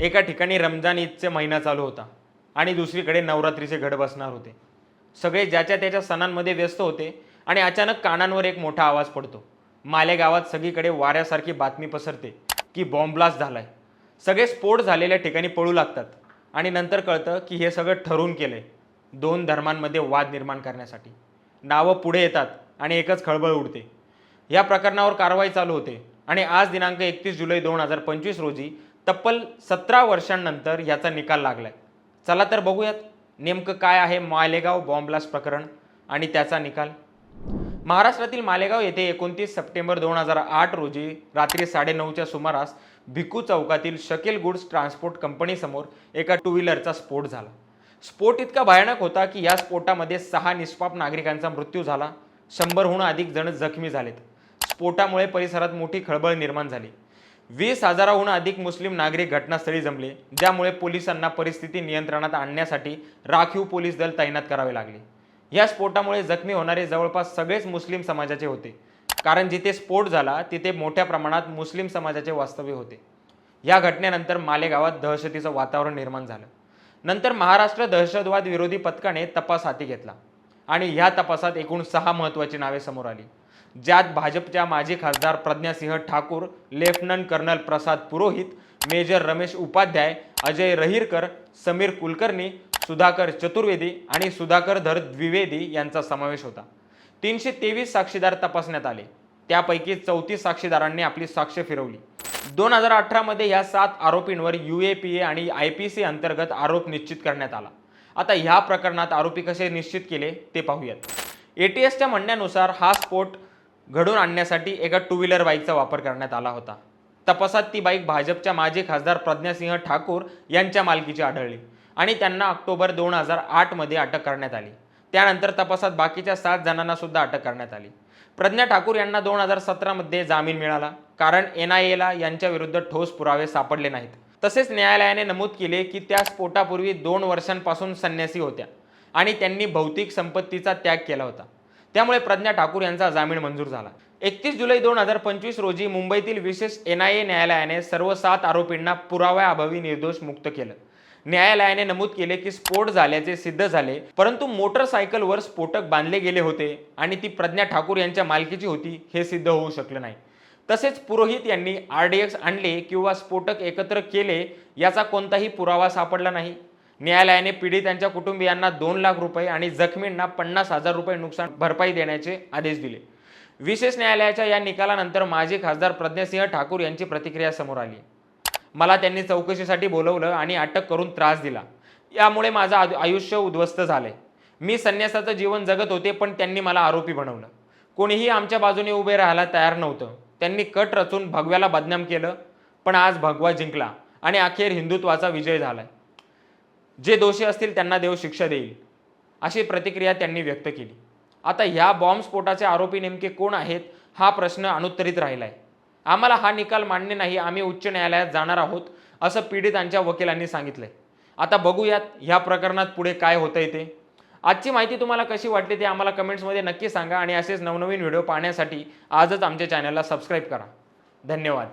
एका ठिकाणी रमजान ईदचे महिना चालू होता आणि दुसरीकडे नवरात्रीचे घड बसणार होते. सगळे ज्याच्या त्याच्या सणांमध्ये व्यस्त होते आणि अचानक कानांवर एक मोठा आवाज पडतो. मालेगावात सगळीकडे वाऱ्यासारखी बातमी पसरते की बॉम्ब झाला झालाय. सगळे स्फोट झालेल्या ठिकाणी पळू लागतात आणि नंतर कळतं की हे सगळं ठरवून केलंय दोन धर्मांमध्ये वाद निर्माण करण्यासाठी. नावं पुढे येतात आणि एकच खळबळ उडते. या प्रकरणावर कारवाई चालू होते आणि आज दिनांक एकतीस जुलै दोन हजार पंचवीस रोजी तब्बल सतरा वर्षांनंतर याचा निकाल लागलाय. चला तर बघूयात नेमकं काय आहे मालेगाव बॉम्बलास्ट प्रकरण आणि त्याचा निकाल. महाराष्ट्रातील मालेगाव येथे एकोणतीस सप्टेंबर दोन हजार आठ रोजी रात्री साडेनऊच्या सुमारास भिकू चौकातील शकेल गुड्स ट्रान्सपोर्ट कंपनीसमोर एका टू व्हीलरचा स्फोट झाला. स्फोट इतका भयानक होता की या स्फोटामध्ये सहा निष्पाप नागरिकांचा मृत्यू झाला. शंभरहून अधिक जण जखमी झालेत. स्फोटामुळे परिसरात मोठी खळबळ निर्माण झाली. वीस हजाराहून अधिक मुस्लिम नागरिक घटनास्थळी जमले ज्यामुळे पोलिसांना परिस्थिती नियंत्रणात आणण्यासाठी राखीव पोलीस दल तैनात करावे लागले. या स्फोटामुळे जखमी होणारे जवळपास सगळेच मुस्लिम समाजाचे होते. कारण जिथे स्फोट झाला तिथे मोठ्या प्रमाणात मुस्लिम समाजाचे वास्तव्य होते. या घटनेनंतर मालेगावात दहशतीचं वातावरण निर्माण झालं. नंतर महाराष्ट्र दहशतवाद विरोधी पथकाने तपास हाती घेतला आणि ह्या तपासात एकूण सहा महत्त्वाची नावे समोर आली. ज्यात भाजपच्या माजी खासदार Pragya Singh Thakur lieutenant colonel Prasad Purohit major Ramesh Upadhyay Ajay Rahirkar Sameer Kulkarni Sudhakar Chaturvedi आणि सुधाकर धर द्विवेदी यांचा समावेश होता. तीनशे तेवीस साक्षीदार तपासण्यात आले. त्यापैकी चौतीस साक्षीदारांनी आपली साक्ष फिरवली. दोन हजार अठरामध्ये या सात आरोपींवर यू ए पी ए आणि आय पी सी अंतर्गत आरोप निश्चित करण्यात आला. आता ह्या प्रकरणात आरोपी कसे निश्चित केले ते पाहूयात. ए टी एसच्या म्हणण्यानुसार हा स्फोट घडून आणण्यासाठी एका टू व्हीलर बाईकचा वापर करण्यात आला होता. तपासात ती बाईक भाजपच्या माजी खासदार प्रज्ञासिंह ठाकूर यांच्या मालकीची आढळली आणि त्यांना ऑक्टोबर दोन हजार आठमध्ये अटक करण्यात आली. त्यानंतर तपासात बाकीच्या सात जणांना सुद्धा अटक करण्यात आली. प्रज्ञा ठाकूर यांना दोन हजार सतरामध्ये जामीन मिळाला कारण एन आय एला यांच्या विरुद्ध ठोस पुरावे सापडले नाहीत. तसेच न्यायालयाने नमूद केले की त्या स्फोटापूर्वी दोन वर्षांपासून संन्यासी होत्या आणि त्यांनी भौतिक संपत्तीचा त्याग केला होता. त्यामुळे प्रज्ञा ठाकूर यांचा जामीन मंजूर झाला. एकतीस जुलै दोन हजार पंचवीस रोजी मुंबईतील विशेष एन आय ए न्यायालयाने सर्व सात आरोपींना पुराव्याअभावी निर्दोष मुक्त केलं. न्यायालयाने नमूद केले की स्फोट झाल्याचे सिद्ध झाले परंतु मोटरसायकलवर स्फोटक बांधले गेले होते आणि ती प्रज्ञा ठाकूर यांच्या मालकीची होती हे सिद्ध होऊ शकलं नाही. तसेच पुरोहित यांनी आर डी एक्स आणले किंवा स्फोटक एकत्र केले याचा कोणताही पुरावा सापडला नाही. न्यायालयाने पीडितांच्या कुटुंबियांना दोन लाख रुपये आणि जखमींना पन्नास हजार रुपये नुकसान भरपाई देण्याचे आदेश दिले. विशेष न्यायालयाच्या या निकालानंतर माजी खासदार प्रज्ञासिंह ठाकूर यांची प्रतिक्रिया समोर आली. मला त्यांनी चौकशीसाठी बोलवलं आणि अटक करून त्रास दिला. यामुळे माझं आयु- आयुष्य उद्ध्वस्त झालंय. मी संन्यासाचं जीवन जगत होते पण त्यांनी मला आरोपी बनवलं. कोणीही आमच्या बाजूने उभे राहायला तयार नव्हतं. त्यांनी कट रचून भगव्याला बदनाम केलं पण आज भगवा जिंकला आणि अखेर हिंदुत्वाचा विजय झालाय. जे दोषी असतील त्यांना देव शिक्षा देईल. अशी प्रतिक्रिया त्यांनी व्यक्त केली. आता ह्या बॉम्बस्फोटाचे आरोपी नेमके कोण आहेत हा प्रश्न अनुत्तरित आहे आम्हाला हा निकाल मान्य नाही आम्ही उच्च न्यायालयात जाणार आहोत असं पीडितांच्या वकिलांनी सांगितलंय. आता बघूयात ह्या प्रकरणात पुढे काय होतं आहे ते. आजची माहिती तुम्हाला कशी वाटली ते आम्हाला कमेंट्समध्ये नक्की सांगा आणि असेच नवनवीन व्हिडिओ पाहण्यासाठी आजच आमच्या चॅनलला सबस्क्राईब करा. धन्यवाद.